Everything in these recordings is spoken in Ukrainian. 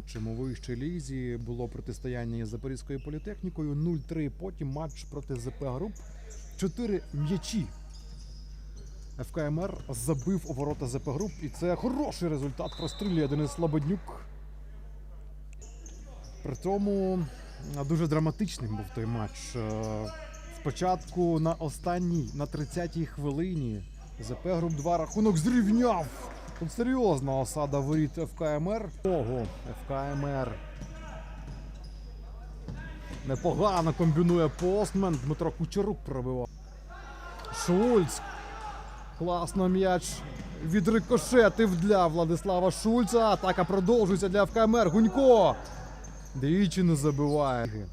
матчем у вищій було протистояння із Запорізькою політехнікою 0-3. Потім матч проти ЗП Груп. Чотири м'ячі. ФКМР забив у ворота ЗП Груп. І це хороший результат. Прострілює Денис Слободнюк. При тому а, дуже драматичним був той матч. Е, Спочатку на останній, на 30-й хвилині ЗП Груп 2 рахунок зрівняв. Тут серйозна осада воріт ФКМР. Ого, ФКМР. Непогано комбінує постмен. Дмитро Кучерук пробивав. Шульц. Класно м'яч відрикошетив для Владислава Шульца. Атака продовжується для ФКМР. Гунько. Двічі не забиває.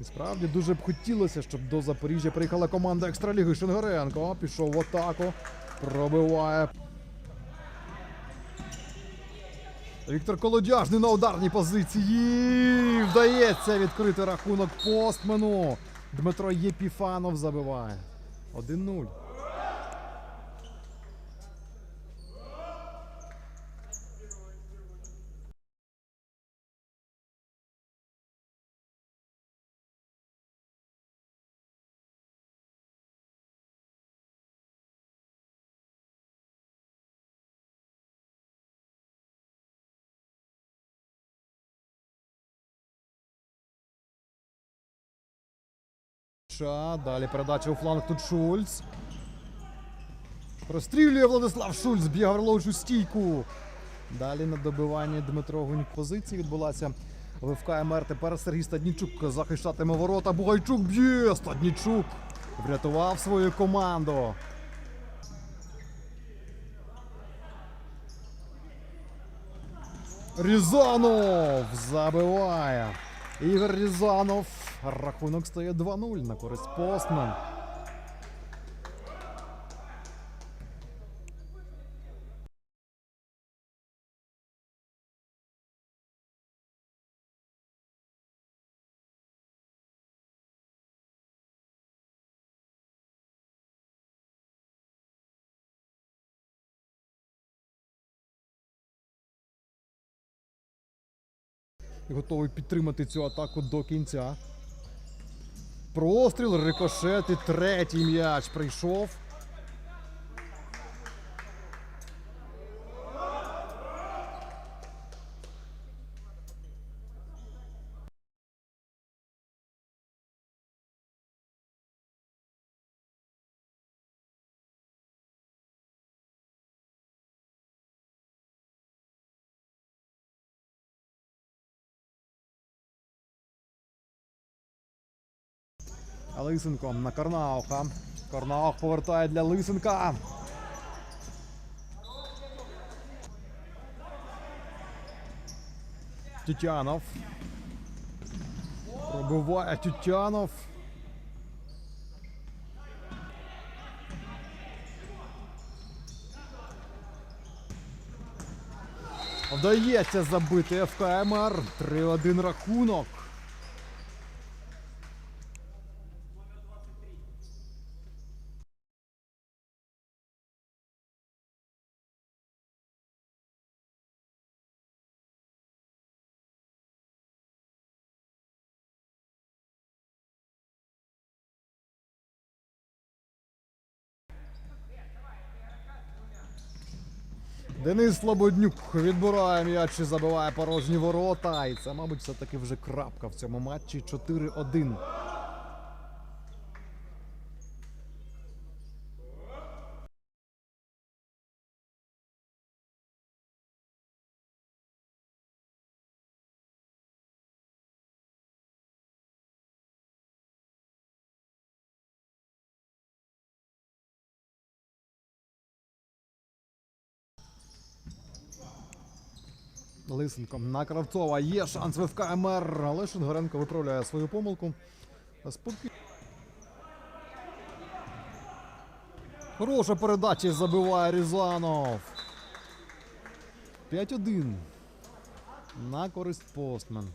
І справді дуже б хотілося, щоб до Запоріжжя приїхала команда екстраліги Шенгаренко. Пішов в атаку. Пробиває. Віктор Колодяжний на ударній позиції. Вдається відкрити рахунок постмену. Дмитро Єпіфанов забиває. 1-0. Ша, Далі передача у фланг тут Шульц. Розстрілює Владислав Шульц, б'є Гаврилович стійку. Далі на добиванні Дмитро Гунь позиції відбулася в ФК МР. Тепер Сергій Стаднічук захищатиме ворота. Бугайчук б'є. Стаднічук врятував свою команду. Різанов забиває. Ігор Різанов. Рахунок стає 2-0 на користь постмен. І готовий підтримати цю атаку до кінця. Простріл, рикошет і третій м'яч прийшов. Лисенко на Карнауха. Карнаух повертає для Лисенка. Тютянов. Пробиває Тютянов. Вдається забити ФКМР. 3-1 рахунок. Денис Слободнюк відбирає м'яч і забиває порожні ворота. І це, мабуть, все-таки вже крапка в цьому матчі 4-1. Лисенко на Кравцова. Є шанс в ФК але Шингаренко виправляє свою помилку. Спокій... Хороша передача забиває Різанов. 5-1. На користь постмен.